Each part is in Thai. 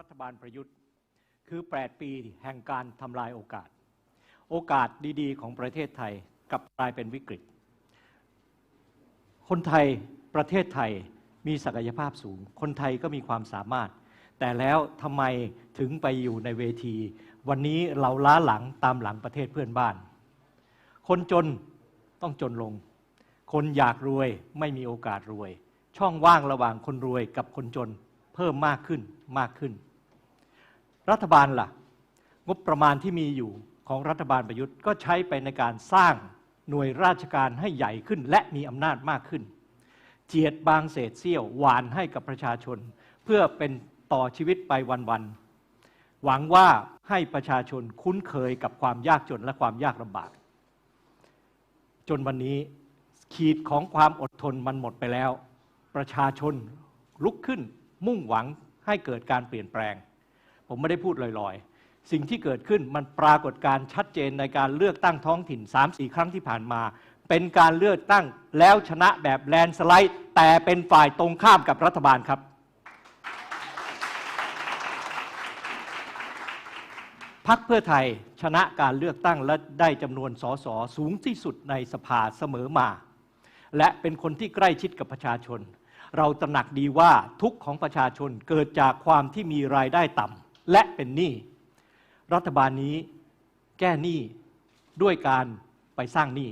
รัฐบาลประยุทธ์ คือ 8 ปีแห่งการทำลายโอกาส โอกาสดีๆ ของประเทศไทยกลับกลายเป็นวิกฤต คนไทยประเทศไทยมีศักยภาพสูง คนไทยก็มีความสามารถ แต่แล้วทำไมถึงไปอยู่ในเวที วันนี้เราล้าหลังตามหลังประเทศเพื่อนบ้าน คนจนต้องจนลง คนอยากรวยไม่มีโอกาสรวย ช่องว่างระหว่างคนรวยกับคนจนเพิ่มมากขึ้นมากขึ้น รัฐบาลล่ะ งบประมาณที่มีอยู่ของรัฐบาลประยุทธ์ก็ใช้ไปในการสร้างหน่วยราชการให้ใหญ่ขึ้น และมีอำนาจมากขึ้น เจียดบางเศษเสี้ยวหวานให้กับประชาชน เพื่อเป็นต่อชีวิตไปวันๆหวังว่าให้ประชาชนคุ้นเคยกับความยากจนและความยากลำบาก จนวันนี้ขีดของความอดทนมันหมดไปแล้ว ประชาชนลุกขึ้นมุ่งหวังให้เกิดการเปลี่ยนแปลง ผมไม่ได้พูดลอยๆ สิ่งที่เกิดขึ้นมันปรากฏการชัดเจนในการเลือกตั้งท้องถิ่น 3-4 ครั้งที่ผ่านมา เป็นการเลือกตั้งแล้วชนะแบบแลนสไลด์ แต่เป็นฝ่ายตรงข้ามกับรัฐบาลครับ พักเพื่อไทยชนะการเลือกตั้งและได้จำนวนสสสูงที่สุดในสภาเสมอมา และเป็นคนที่ใกล้ชิดกับประชาชนเราตระหนักดีว่าทุกข์ของประชาชนเกิดจากความที่มีรายได้ต่ำ และเป็นหนี้รัฐบาลนี้แก้หนี้ด้วยการไปสร้างหนี้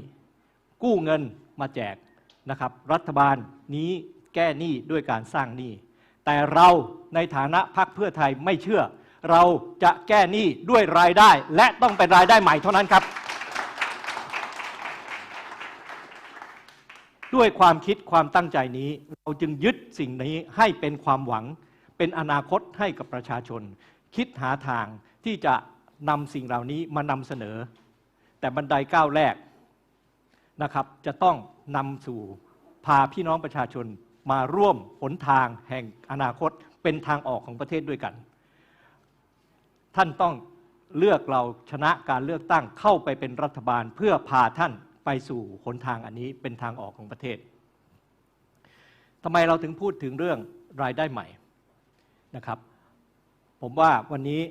กู้เงินมาแจกนะครับ รัฐบาลนี้แก้หนี้ด้วยการสร้างหนี้แต่เราในฐานะพรรคเพื่อไทยไม่เชื่อ เราจะแก้หนี้ด้วยรายได้ และต้องเป็นรายได้ใหม่เท่านั้นครับ ด้วยความคิดความตั้งใจนี้ เราจึงยึดสิ่งนี้ให้เป็นความหวังเป็นอนาคตให้กับประชาชน คิดหาทางที่จะนำสิ่งเหล่านี้มานำเสนอ แต่บันไดก้าวแรกนะครับ จะต้องนำสู่พาพี่น้องประชาชนมาร่วมหนทางแห่งอนาคตเป็นทางออกของประเทศด้วยกัน ท่านต้องเลือกเราชนะการเลือกตั้งเข้าไปเป็นรัฐบาลเพื่อพาท่านไปสู่หนทางอันนี้เป็นทางออกของประเทศทำไมเราถึงพูดถึงเรื่องรายได้ใหม่นะครับ ผมว่าวันนี้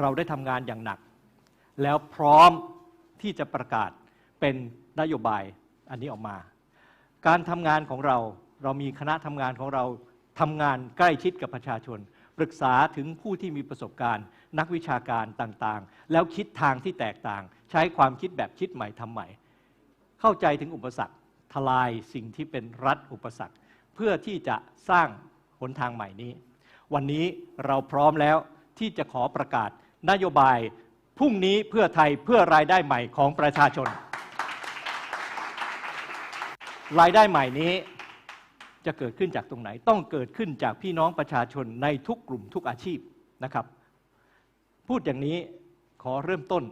เราได้ทำงานอย่างหนัก แล้วพร้อมที่จะประกาศเป็นนโยบายอันนี้ออกมา การทำงานของเราเรามีคณะทำงานของเราทำงานใกล้ชิดกับประชาชน ปรึกษาถึงผู้ที่มีประสบการณ์ นักวิชาการต่างๆ แล้วคิดทางที่แตกต่าง ใช้ความคิดแบบคิดใหม่ทำใหม่ เข้าใจถึงอุปสรรคทลายสิ่งที่เป็นรัฐอุปสรรค เพื่อที่จะสร้างหนทางใหม่นี้ วันนี้เราพร้อมแล้วที่จะขอประกาศนโยบายพรุ่งนี้เพื่อไทยเพื่อรายได้ใหม่ของประชาชน รายได้ใหม่นี้จะเกิดขึ้นจากตรงไหน ต้องเกิดขึ้นจากพี่น้องประชาชนในทุกกลุ่มทุกอาชีพนะครับ พูดอย่างนี้ขอเริ่มต้น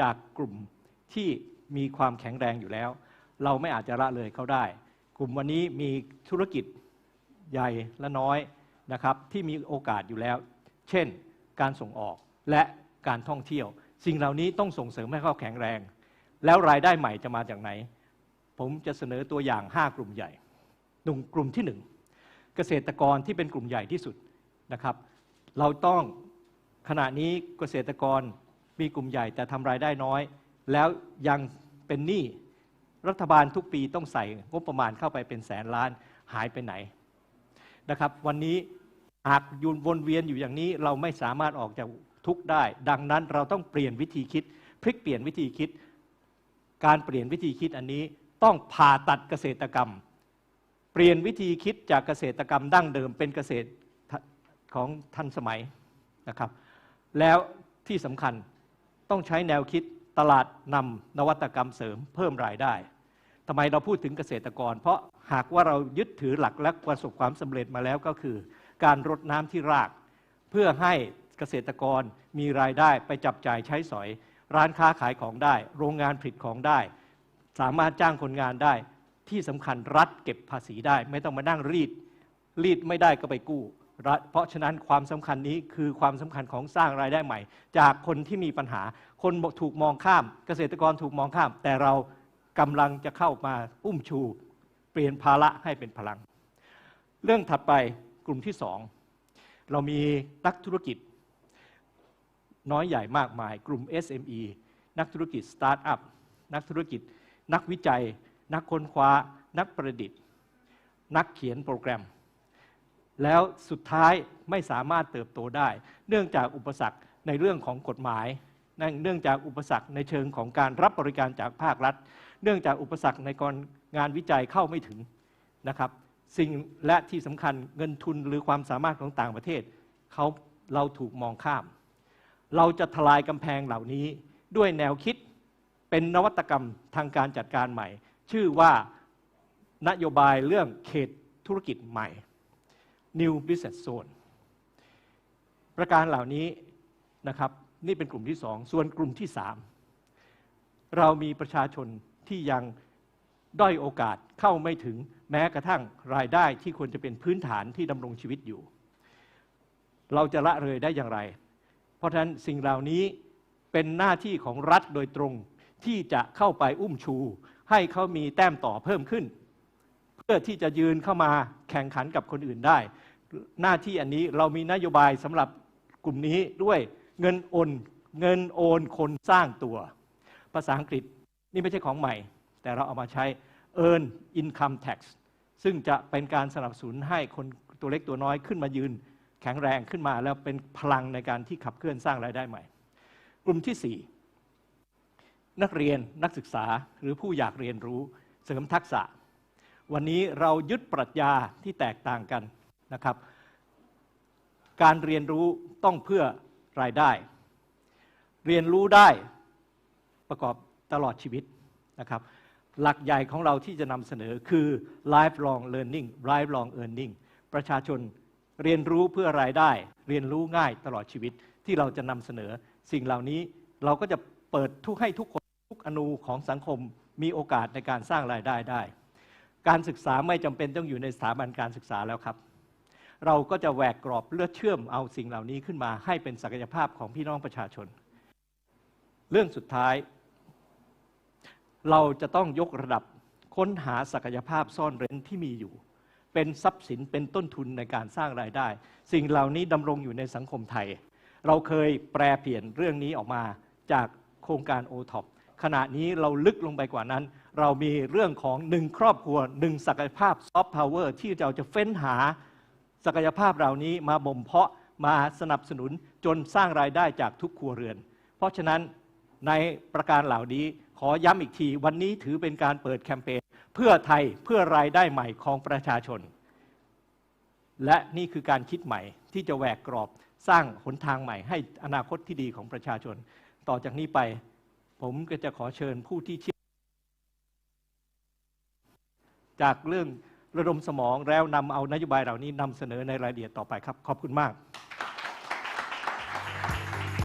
จากกลุ่มที่มีความแข็งแรงอยู่แล้ว เราไม่อาจจะละเลยเขาได้ กลุ่มวันนี้มีธุรกิจใหญ่และน้อย นะครับที่มีโอกาสอยู่แล้ว เช่น การส่งออกและการท่องเที่ยว สิ่งเหล่านี้ต้องส่งเสริมให้เขาแข็งแรง แล้วรายได้ใหม่จะมาจากไหน ผมจะเสนอตัวอย่าง 5 กลุ่มใหญ่หนุ่มกลุ่มที่ 1 เกษตรกรที่เป็นกลุ่มใหญ่ที่สุดนะครับ เราต้องขณะนี้เกษตรกรมีกลุ่มใหญ่แต่ทำรายได้น้อย แล้วยังเป็นหนี้รัฐบาลทุกปีต้องใส่งบประมาณเข้าไปเป็นแสนล้านหายไปไหน นะครับ วันนี้หากยุนวนเวียนอยู่อย่างนี้เราไม่สามารถออกจากทุกข์ได้ ดังนั้นเราต้องเปลี่ยนวิธีคิด พลิกเปลี่ยนวิธีคิด การเปลี่ยนวิธีคิดอันนี้ต้องผ่าตัดเกษตรกรรม เปลี่ยนวิธีคิดจากเกษตรกรรมดั้งเดิมเป็นเกษตรของทันสมัยนะครับ แล้วที่สำคัญต้องใช้แนวคิดตลาดนำนวัตกรรมเสริมเพิ่มรายได้ ทำไมเราพูดถึงเกษตรกร เพราะหากว่าเรายึดถือหลักและประสบความสำเร็จมาแล้วก็คือ การรดน้ำที่ราก เพื่อให้เกษตรกรมีรายได้ไปจับจ่ายใช้สอย ร้านค้าขายของได้ โรงงานผลิตของได้ สามารถจ้างคนงานได้ ที่สำคัญรัฐเก็บภาษีได้ ไม่ต้องมานั่งรีด รีดไม่ได้ก็ไปกู้รัฐเพราะฉะนั้นความสำคัญนี้คือความสำคัญของสร้างรายได้ใหม่ จากคนที่มีปัญหา คนถูกมองข้าม เกษตรกรถูกมองข้าม แต่เรา กำลังจะเข้ามาอุ้มชู เปลี่ยนภาระให้เป็นพลัง เรื่องถัดไปกลุ่มที่สองเรามีนักธุรกิจ น้อยใหญ่มากมาย กลุ่ม SME นักธุรกิจสตาร์ทอัพนักธุรกิจ นักวิจัย นักค้นคว้า นักประดิษฐ์ นักเขียนโปรแกรม แล้วสุดท้ายไม่สามารถเติบโตได้ เนื่องจากอุปสรรคในเรื่องของกฎหมาย เนื่องจากอุปสรรคในเชิงของการรับบริการจากภาครัฐ เนื่องจากอุปสรรคในกรงานวิจัยเข้าไม่ถึงนะครับ สิ่งและที่สำคัญเงินทุนหรือความสามารถของต่างประเทศเขาเราถูกมองข้าม เราจะทลายกำแพงเหล่านี้ด้วยแนวคิดเป็นนวัตกรรมทางการจัดการใหม่ ชื่อว่านโยบายเรื่องเขตธุรกิจใหม่ New Business Zone ประการเหล่านี้นะครับนี่เป็นกลุ่มที่สองส่วนกลุ่มที่สามเรามีประชาชน ที่ยังด้อยโอกาสเข้าไม่ถึงแม้กระทั่งรายได้ที่ควรจะเป็นพื้นฐานที่ดำรงชีวิตอยู่ เราจะละเลยได้อย่างไร เพราะฉะนั้นสิ่งเหล่านี้เป็นหน้าที่ของรัฐโดยตรงที่จะเข้าไปอุ้มชู ให้เขามีแต้มต่อเพิ่มขึ้น เพื่อที่จะยืนเข้ามาแข่งขันกับคนอื่นได้ หน้าที่อันนี้เรามีนโยบายสำหรับกลุ่มนี้ด้วยเงินโอนเงินโอนคนสร้างตัว ภาษาอังกฤษ นี่ไม่ใช่ของใหม่ แต่เราเอามาใช้ earn income tax ซึ่งจะเป็นการสนับสนุนให้คนตัวเล็กตัวน้อยขึ้นมายืน แข็งแรงขึ้นมาแล้วเป็นพลังในการที่ขับเคลื่อนสร้างรายได้ใหม่ กลุ่มที่ 4 นักเรียนนักศึกษาหรือผู้อยากเรียนรู้เสริมทักษะ วันนี้เรายึดปรัชญาที่แตกต่างกันนะครับ การเรียนรู้ต้องเพื่อรายได้ เรียนรู้ได้ประกอบ ตลอดชีวิตนะครับ หลักใหญ่ของเราที่จะนำเสนอคือ lifelong learning lifelong earning ประชาชนเรียนรู้เพื่อรายได้ เรียนรู้ง่ายตลอดชีวิตที่เราจะนำเสนอ สิ่งเหล่านี้เราก็จะเปิดทุกให้ทุกคนทุกอนูของสังคมมีโอกาสในการสร้างรายได้ได้ การศึกษาไม่จำเป็นต้องอยู่ในสถาบันการศึกษาแล้วครับ เราก็จะแหวกกรอบเลือดเชื่อมเอาสิ่งเหล่านี้ขึ้นมาให้เป็นศักยภาพของพี่น้องประชาชน เรื่องสุดท้าย เราจะต้องยกระดับค้นหาศักยภาพซ่อนเร้นที่มีอยู่ เป็นทรัพย์สินเป็นต้นทุนในการสร้างรายได้ สิ่งเหล่านี้ดำรงอยู่ในสังคมไทย เราเคยแปลเปลี่ยนเรื่องนี้ออกมาจากโครงการ o t o p ขณะนี้เราลึกลงไปกว่านั้น เรามีเรื่องของหนึ่งครอบครัวหนึ่งศักยภาพซอฟต์พาวเวอร์ที่เราจะเฟ้นหาศักยภาพเหล่านี้มาบ่มเพาะมาสนับสนุนจนสร้างรายได้จากทุกครัวเรือน เพราะฉะนั้นในประการเหล่านี้ ขอย้ำอีกที วันนี้ถือเป็นการเปิดแคมเปญเพื่อไทยเพื่อรายได้ใหม่ของประชาชน และนี่คือการคิดใหม่ที่จะแหวกกรอบสร้างหนทางใหม่ให้อนาคตที่ดีของประชาชน ต่อจากนี้ไป ผมก็จะขอเชิญผู้ที่เชี่ยวจากเรื่องระดมสมองแล้วนำเอานโยบายเหล่านี้นำเสนอในรายละเอียดต่อไปครับ ขอบคุณมาก